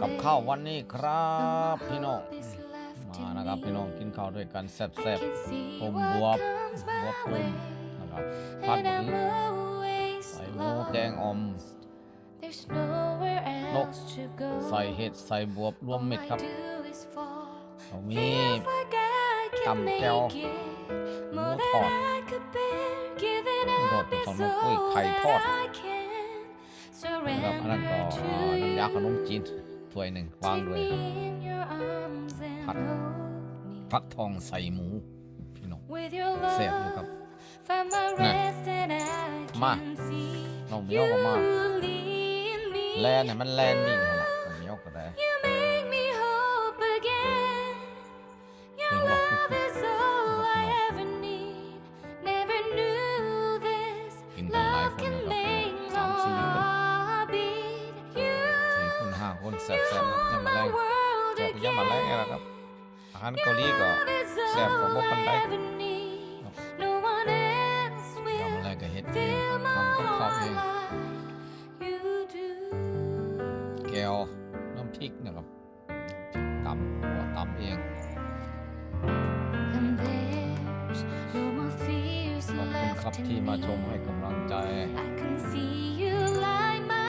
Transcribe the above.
กับข้าววันนี้ครับพี่น้องมานะครับพี่น้องกินข้าวด้วยกันแซ่บๆต้มบวบบวบต้มนะครับผัดหมูใส่หมูแกงอมนกใส่เห็ดใส่บวบรวมเม็ดครับเรามีตำแจ่วหมูทอดทอดเป็นของน้องปุ้ยไข่ทอดนะครับอันนั้นก็น้ำยาขนมจีน ถ้วยหนึ่งวางด้วยครับผัดฟักทองใส่หมู พี่น้องเสียบอยู่ครับน่ะมามาน้องเหมีเยี่ยยววก็ก็มามาแลแลนนเนี่ยมันแลนนี่นะน้องเหมียวก็ได้ ยำ hold มาแร my ง world แซ่บยำมาแรง again. นี่แหละครับ อาหารเกาหลีก็ Love is แซ่บกว่าบ่ all ปานใด I ever need. No one else ยำมา will แรงก็เฮ็ดเอง fill my ทำกับข้าว heart เอง like you do. แก้วน้ำพริกนะครับตำหัวตำเอง And there's no more fears ขอบคุณครับ left in ที่มาชม me. ให้กำลังใจ